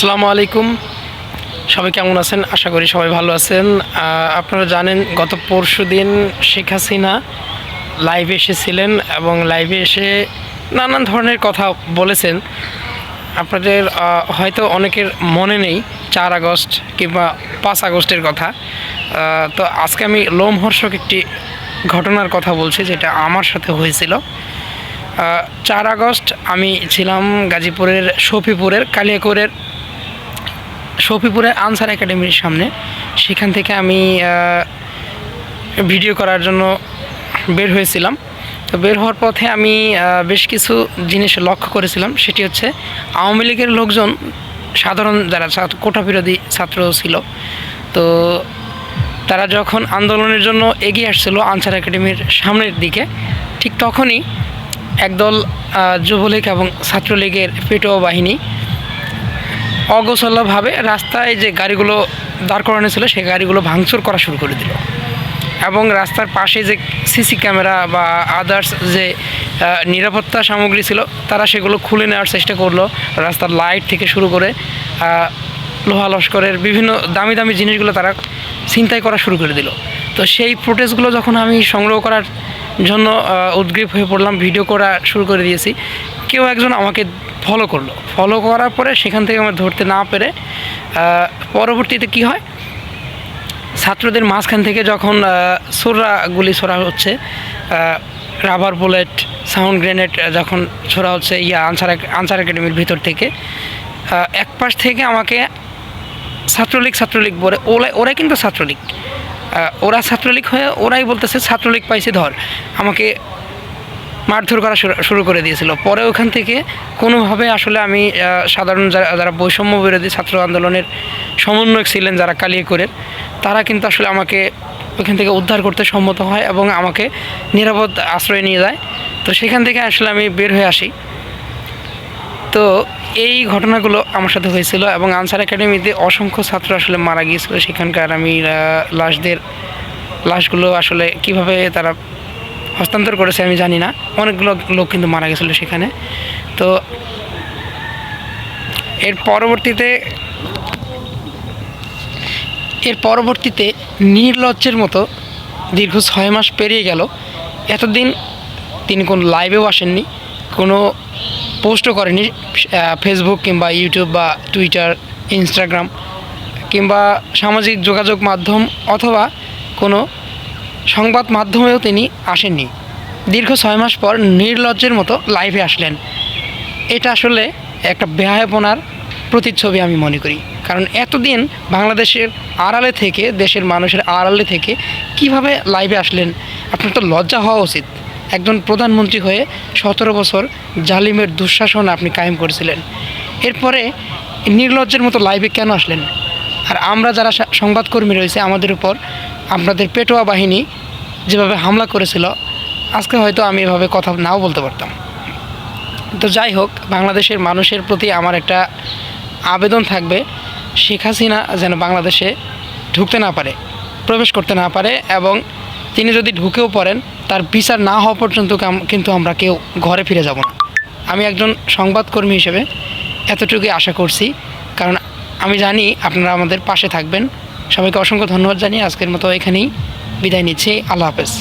আসসালামু আলাইকুম। সবাই কেমন আছেন? আশা করি সবাই ভালো আছেন। আপনারা জানেন, গত পরশু দিন শেখ হাসিনা লাইভে এসেছিলেন এবং লাইভে এসে নানান ধরনের কথা বলেছেন। আপনাদের হয়তো অনেকের মনে নেই, চার আগস্ট কিংবা পাঁচ আগস্টের কথা। তো আজকে আমি লোমহর্ষক একটি ঘটনার কথা বলছি, যেটা আমার সাথে হয়েছিল। চার আগস্ট আমি ছিলাম গাজীপুরের, শফিপুরের, কালিয়াকৈরের শফিপুরের আনসার একাডেমির সামনে। সেখান থেকে আমি ভিডিও করার জন্য বের হয়েছিলাম। তো বের হওয়ার পথে আমি বেশ কিছু জিনিস লক্ষ্য করেছিলাম। সেটি হচ্ছে, আওয়ামী লীগের লোকজন, সাধারণ যারা কোটা বিরোধী ছাত্র ছিল, তো তারা যখন আন্দোলনের জন্য এগিয়ে আসছিল আনসার একাডেমির সামনের দিকে, ঠিক তখনই একদল যুবলীগ এবং ছাত্রলীগের পেটোয়া বাহিনী অগোছলভাবে রাস্তায় যে গাড়িগুলো দাঁড় করানো ছিল, সেই গাড়িগুলো ভাঙচুর করা শুরু করে দিল। এবং রাস্তার পাশে যে সিসি ক্যামেরা বা আদার্স যে নিরাপত্তা সামগ্রী ছিল, তারা সেগুলো খুলে নেওয়ার চেষ্টা করল। রাস্তার লাইট থেকে শুরু করে লোহা লস্করের বিভিন্ন দামি দামি জিনিসগুলো তারা ছিনতাই করা শুরু করে দিল। তো সেই ফুটেজগুলো যখন আমি সংগ্রহ করার জন্য উদ্গ্রীব হয়ে পড়লাম ভিডিও করা শুরু করে দিয়েছি কেউ একজন আমাকে ফলো করল। ফলো করার পরে সেখান থেকে আমার ধরতে না পেরে পরবর্তীতে কি হয়? ছাত্রদের মাঝখান থেকে যখন সোরা গুলি ছোড়া হচ্ছে রাবার বুলেট সাউন্ড গ্রেনেড যখন ছোড়া হচ্ছে, ইয়া আনসার আনসার একাডেমির ভিতর থেকে এক পাশ থেকে আমাকে ছাত্রলীগ ছাত্রলীগ বলে ওরা ওরাই কিন্তু ছাত্রলীগ। ওরা ছাত্রলীগ হয়ে ওরাই বলতেছে, ছাত্রলীগ পাইছে, ধর। আমাকে মারধর করা শুরু- করে দিয়েছিল। পরে ওখান থেকে কোনোভাবে আসলে আমি সাধারণ যারা যারা বৈষম্য বিরোধী ছাত্র আন্দোলনের সমন্বয়ক ছিলেন, যারা কালিয়াকৈরের তারা কিন্তু আসলে আমাকে ওখান থেকে উদ্ধার করতে সম্মত হয় এবং আমাকে নিরাপদ আশ্রয় নিয়ে যায়। তো সেখান থেকে আসলে আমি বের হয়ে আসি। তো এই ঘটনাগুলো আমার সাথে হয়েছিল এবং আনসার একাডেমিতে অসংখ্য ছাত্র আসলে মারা গিয়েছিল। সেখানকার আমি লাশদের, লাশগুলো আসলে কীভাবে তারা হস্তান্তর করেছে, আমি জানি না। অনেকগুলো লোক কিন্তু মারা গেছিল সেখানে। তো এর পরবর্তীতে এর পরবর্তীতে নির্লজ্জের মতো দীর্ঘ ছয় মাস পেরিয়ে গেল। এতদিন তিনি কোনো লাইভেও আসেননি, কোনো পোস্টও করেনি ফেসবুক কিংবা ইউটিউব বা টুইটার ইনস্টাগ্রাম কিংবা সামাজিক যোগাযোগ মাধ্যম অথবা কোনো সংবাদ মাধ্যমেও তিনি আসেননি। দীর্ঘ ছয় মাস পর নির্লজ্জের মতো লাইভে আসলেন। এটা আসলে একটা বেহায়াপনার প্রতিচ্ছবি আমি মনে করি। কারণ এতদিন বাংলাদেশের আড়ালে থেকে, দেশের মানুষের আড়ালে থেকে কীভাবে লাইভে আসলেন, আপনার তো লজ্জা হওয়া উচিত। একজন প্রধানমন্ত্রী হয়ে সতেরো বছর জালিমের দুঃশাসন আপনি কায়েম করেছিলেন। এরপরে নির্লজ্জের মতো লাইভে কেন আসলেন? আর আমরা যারা সংবাদকর্মী রয়েছে, আমাদের উপর আপনাদের পেটোয়া বাহিনী যেভাবে হামলা করেছিল, আজকে হয়তো আমি এভাবে কথা নাও বলতে পারতাম। তো যাই হোক, বাংলাদেশের মানুষের প্রতি আমার একটা আবেদন থাকবে, শেখ হাসিনা যেন বাংলাদেশে ঢুকতে না পারে, প্রবেশ করতে না পারে এবং তিনি যদি ঢুকেও পড়েন, তার বিচার না হওয়া পর্যন্ত কিন্তু আমরা কেউ ঘরে ফিরে যাব না। আমি একজন সংবাদকর্মী হিসেবে এতটুকুই আশা করছি, কারণ আমি জানি আপনারা আমাদের পাশে থাকবেন। সবাইকে অসংখ্য ধন্যবাদ জানিয়ে আজকের মতো এখানেই বিদায় নিচ্ছি। আল্লাহ হাফেজ।